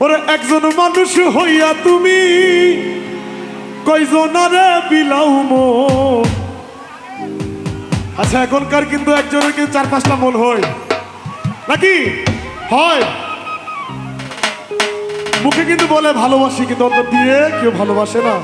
ওরে, একজন মানুষ হইয়া তুমি কয়জনারে মন আচ্ছা এখনকার কিন্তু একজনের কিন্তু চার পাঁচটা মন হয়। নাকি? হয়। মুখে কিন্তু বলে ভালোবাসি, কিন্তু অন্তর দিয়ে কেউ ভালোবাসে না।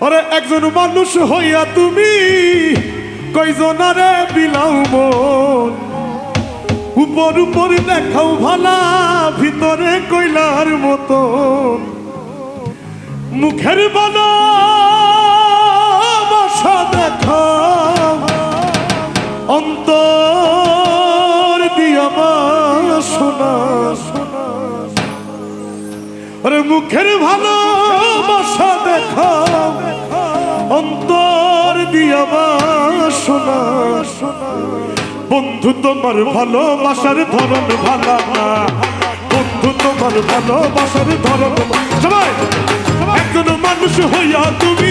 ওরে, একজন মানুষ হইয়া তুমি কয়জনারে বিলাও মন। উপর উপর দেখাও ভালা, ভিতরে কইলার মতো। মুখের বানা বাসা দেখাও অন্তর দিয়া শোনা শোনা আরে মুখের ভালো বাসা দেখাও অন্তর দিয়া শোনা শোনা বন্ধু তোমার ভালোবাসার ধরন ভালো না। বন্ধু তোমার ভালোবাসার ধরন সবাই, একজন মানুষ হইয়া তুমি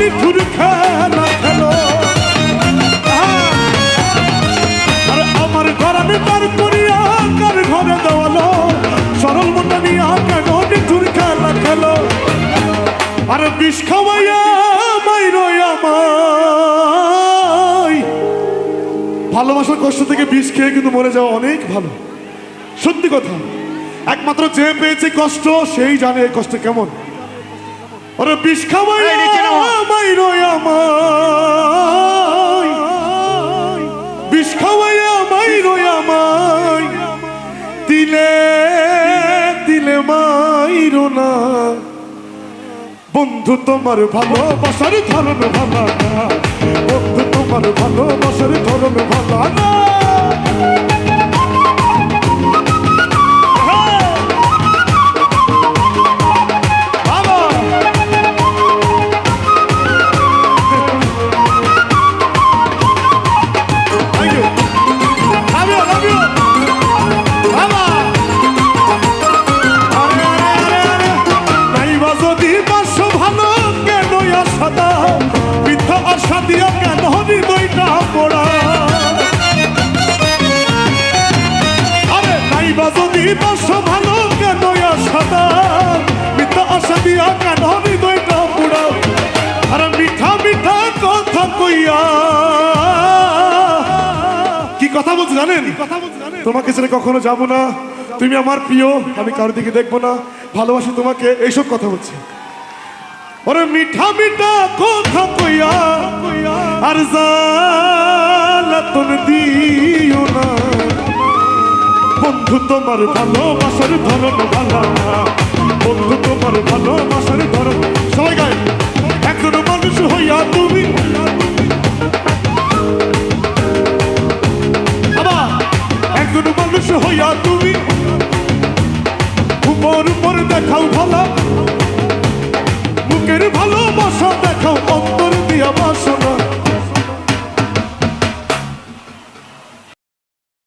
নিঠুর খেলা খেলো আরে আমার ঘরে সরল মোটা নিয়া কেন নিঠুর খেলা খেলো। আরে বিষ খাওয়াইয়া মাইরো আমায় ভালোবাসার কষ্ট থেকে বিষ খেয়ে কিন্তু মরে যাওয়া অনেক ভালো। সত্যি কথা, একমাত্র যে পেয়েছে কষ্ট, সেই জানে কষ্ট কেমন। ওরে বিষ নামো। মাইরো আমায়। বিষ খাওয়াইয়া মাইরো আমায়। দিলে দিলে মাইরো না। বন্ধু তোমার ভালোবাসার ধরন ভালো না। বন্ধু তোমার ভালোবাসার ধরন ভালো না। নাইবা যদি বাসো ভালো কেন আশা মিথ্যা আশা দিয়া কথা কইয়া। কি কথা বলছো জানেন? তোমাকে ছেড়ে কখনো যাব না। তুমি আমার প্রিয়, আমি কারোর দিকে দেখব না। ভালোবাসি তোমাকে, এইসব কথা বলছি। ওরে মিঠা মিঠা কথা কইয়া, আর জালাতন না বন্ধু, তোমার ভালোবাসার ধরন ভালো বন্ধু, তোমার ভালোবাসার ধরন। সবাই গায়, একজন মানুষ হইয়া তুমি। আবার মানুষ হইয়া তুমি। উপর উপর দেখাও ভালো। মুখের ভালোবাসা দেখাও